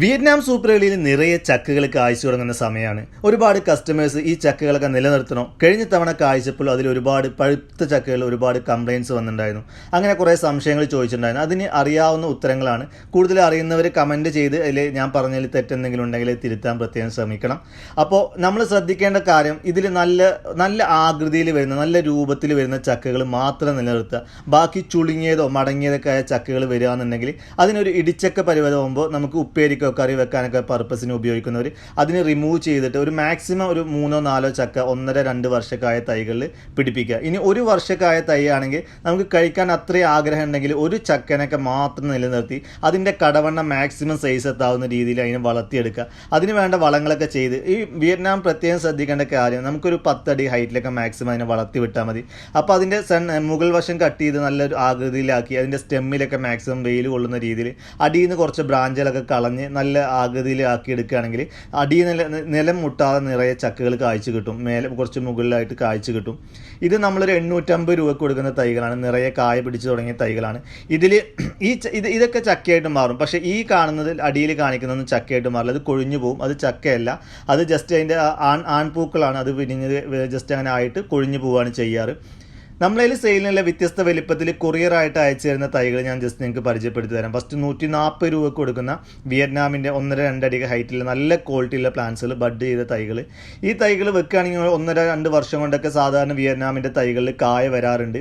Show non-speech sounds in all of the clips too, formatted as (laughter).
Vietnam super ലീഗിൽ നിറയെ ചക്കകൾ കായ്ച്ചു തുടങ്ങുന്ന സമയമാണ്. ഒരുപാട് കസ്റ്റമേഴ്സ് ഈ ചക്കകളൊക്കെ നിലനിർത്തണോ? കഴിഞ്ഞ തവണ കായ്ച്ചപ്പോൾ അതിൽ ഒരുപാട് പഴുത്ത ചക്കകൾ ഒരുപാട് കംപ്ലയിൻസ് വന്നിട്ടുണ്ടായിരുന്നു. അങ്ങനെ കുറേ സംശയങ്ങൾ ചോദിച്ചിട്ടുണ്ടായിരുന്നു. അതിന് അറിയാവുന്ന ഉത്തരങ്ങളാണ്. കൂടുതൽ അറിയുന്നവർ കമന്റ് ചെയ്ത് അതിൽ ഞാൻ പറഞ്ഞതിൽ തെറ്റെന്തെങ്കിലും ഉണ്ടെങ്കിൽ തിരുത്താൻ പ്രത്യേകം ശ്രമിക്കണം. അപ്പോൾ നമ്മൾ ശ്രദ്ധിക്കേണ്ട കാര്യം ഇതിൽ നല്ല നല്ല ആകൃതിയിൽ വരുന്ന നല്ല രൂപത്തിൽ വരുന്ന ചക്കകൾ മാത്രം നിലനിർത്തുക. ബാക്കി ചുളുങ്ങിയതോ മടങ്ങിയതൊക്കെ ആയ ചക്കകൾ എന്നുണ്ടെങ്കിൽ അതിനൊരു ഇടിച്ചക്ക പരിവരമാകുമ്പോൾ നമുക്ക് ഉപ്പേരിക്കോ കറി വെക്കാനൊക്കെ പർപ്പസിന് ഉപയോഗിക്കുന്നവർ അതിന് റിമൂവ് ചെയ്തിട്ട് ഒരു മാക്സിമം ഒരു മൂന്നോ നാലോ ചക്ക ഒന്നര രണ്ട് വർഷക്കായ തൈകളിൽ പിടിപ്പിക്കുക. ഇനി ഒരു വർഷക്കായ തൈ ആണെങ്കിൽ നമുക്ക് കഴിക്കാൻ അത്രയും ആഗ്രഹം ഉണ്ടെങ്കിൽ ഒരു ചക്കനൊക്കെ മാത്രം നിലനിർത്തി അതിന്റെ കടവണ്ണ മാക്സിമം സൈസ് എത്താവുന്ന രീതിയിൽ അതിനെ വളർത്തിയെടുക്കുക. അതിന് വേണ്ട വളങ്ങളൊക്കെ ചെയ്ത് ഈ വിയറ്റ്നാം പ്രത്യേകം ശ്രദ്ധിക്കേണ്ട കാര്യം നമുക്കൊരു പത്തടി ഹൈറ്റിലൊക്കെ മാക്സിമം അതിനെ വളർത്തി വിട്ടാൽ മതി. അപ്പോൾ അതിന്റെ സൺ മുകൾ വശം കട്ട് ചെയ്ത് നല്ലൊരു ആകൃതിയിലാക്കി അതിന്റെ സ്റ്റെമ്മിലൊക്കെ മാക്സിമം വെയിൽ കൊള്ളുന്ന രീതിയിൽ അടിയിൽ നിന്ന് കുറച്ച് ബ്രാഞ്ചുകളൊക്കെ കളഞ്ഞ് നല്ല ആകൃതിയിൽ എടുക്കുകയാണെങ്കിൽ അടി നില നിലം മുട്ടാതെ നിറയെ ചക്കകൾ കായ്ച്ചു കിട്ടും. മേലെ കുറച്ച് മുകളിലായിട്ട് കായ്ച്ചു കിട്ടും. ഇത് നമ്മളൊരു എണ്ണൂറ്റമ്പത് രൂപയ്ക്ക് കൊടുക്കുന്ന തൈകളാണ്. നിറയെ കായ പിടിച്ചു തുടങ്ങിയ തൈകളാണ്. ഇതിൽ (clears throat) ഈ ഇത് ഇതൊക്കെ ചക്കയായിട്ട് മാറും. പക്ഷേ ഈ കാണുന്നത് അടിയിൽ കാണിക്കുന്നതൊന്നും ചക്കയായിട്ട് മാറില്ല. അത് കൊഴിഞ്ഞു പോകും അത് ചക്കയല്ല. അത് ജസ്റ്റ് അതിന്റെ ആൺ ആൺപൂക്കളാണ്. അത് വിരിഞ്ഞത് ജസ്റ്റ് അങ്ങനെ ആയിട്ട് കൊഴിഞ്ഞു പോവുകയാണ് ചെയ്യാറ്. നമ്മളതിൽ സെയിലിനുള്ള വ്യത്യസ്ത വലിപ്പത്തിൽ കൊറിയറായിട്ട് അയച്ചു തരുന്ന തൈകൾ ഞാൻ ജസ്റ്റ് നിങ്ങൾക്ക് പരിചയപ്പെടുത്തി തരാം. ഫസ്റ്റ് നൂറ്റി നാൽപ്പത് രൂപയ്ക്ക് കൊടുക്കുന്ന വിയറ്റ്നാമിന്റെ ഒന്നര രണ്ടടി ഹൈറ്റിൽ നല്ല ക്വാളിറ്റിയുള്ള പ്ലാന്റ്സുകൾ ബഡ് ചെയ്ത തൈകൾ ഈ തൈകൾ വെക്കുകയാണെങ്കിൽ ഒന്നര രണ്ട് വർഷം കൊണ്ടൊക്കെ സാധാരണ വിയറ്റ്നാമിന്റെ തൈകളിൽ കായ വരാറുണ്ട്.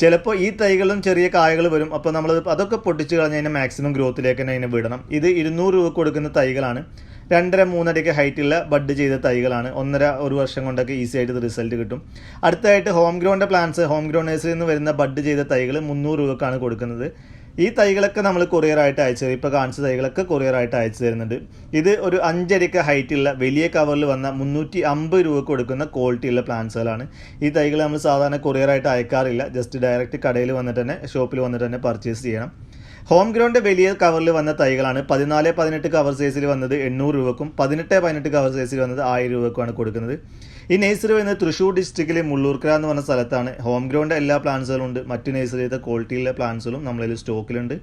ചിലപ്പോൾ ഈ തൈകളും ചെറിയ കായകൾ വരും. അപ്പോൾ നമ്മൾ അതൊക്കെ പൊട്ടിച്ച് കളഞ്ഞ് അതിനെ മാക്സിമം ഗ്രോത്തിലേക്ക് തന്നെ അതിനെ വിടണം. ഇത് ഇരുന്നൂറ് രൂപ കൊടുക്കുന്ന തൈകളാണ്. രണ്ടര മൂന്നരയ്ക്ക് ഹൈറ്റുള്ള ബഡ് ചെയ്ത തൈകളാണ്. ഒന്നര ഒരു വർഷം കൊണ്ടൊക്കെ ഈസി ആയിട്ട് റിസൾട്ട് കിട്ടും. അടുത്തായിട്ട് home ground plants home ground നിന്ന് വരുന്ന ബഡ് ചെയ്ത തൈകൾ മുന്നൂറ് രൂപക്കാണ് കൊടുക്കുന്നത്. ഈ തൈകളൊക്കെ നമ്മൾ കൊറിയറായിട്ട് അയച്ചു തരും ഇപ്പോൾ കാണിച്ച തൈകളൊക്കെ കൊറിയറായിട്ട് അയച്ചു തരുന്നുണ്ട്. ഇത് ഒരു അഞ്ചരക്ക് ഹൈറ്റുള്ള വലിയ കവറിൽ വന്ന മുന്നൂറ്റി അമ്പത് രൂപ കൊടുക്കുന്ന ക്വാളിറ്റിയുള്ള പ്ലാന്റ്സുകളാണ് ഈ തൈകൾ നമ്മൾ സാധാരണ കൊറിയറായിട്ട് അയക്കാറില്ല. ജസ്റ്റ് ഡയറക്റ്റ് കടയിൽ വന്നിട്ട് തന്നെ ഷോപ്പിൽ വന്നിട്ട് തന്നെ പർച്ചേസ് ചെയ്യണം. ഹോം ഗ്രൗണ്ട് വലിയ കവറിൽ വന്ന തൈകളാണ്. പതിനാല് പതിനെട്ട് കവർ സൈസിൽ വന്നത് എണ്ണൂറ് രൂപക്കും പതിനെട്ട് പതിനെട്ട് കവർ സൈസിൽ വന്നത് ആയിരം രൂപക്കുമാണ് കൊടുക്കുന്നത്. ഈ നേഴ്സറി വരുന്നത് തൃശ്ശൂർ ഡിസ്ട്രിക്റ്റിലെ മുള്ളൂർക്കര എന്ന് പറഞ്ഞ സ്ഥലത്താണ്. ഹോം ഗ്രൗണ്ട് എല്ലാ പ്ലാന്റ്സുകളും ഉണ്ട്. മറ്റു നേഴ്സറിയത്തെ ക്വാളിറ്റിയിലെ പ്ലാന്റ്സുകളും നമ്മളതിൽ സ്റ്റോക്കിലുണ്ട്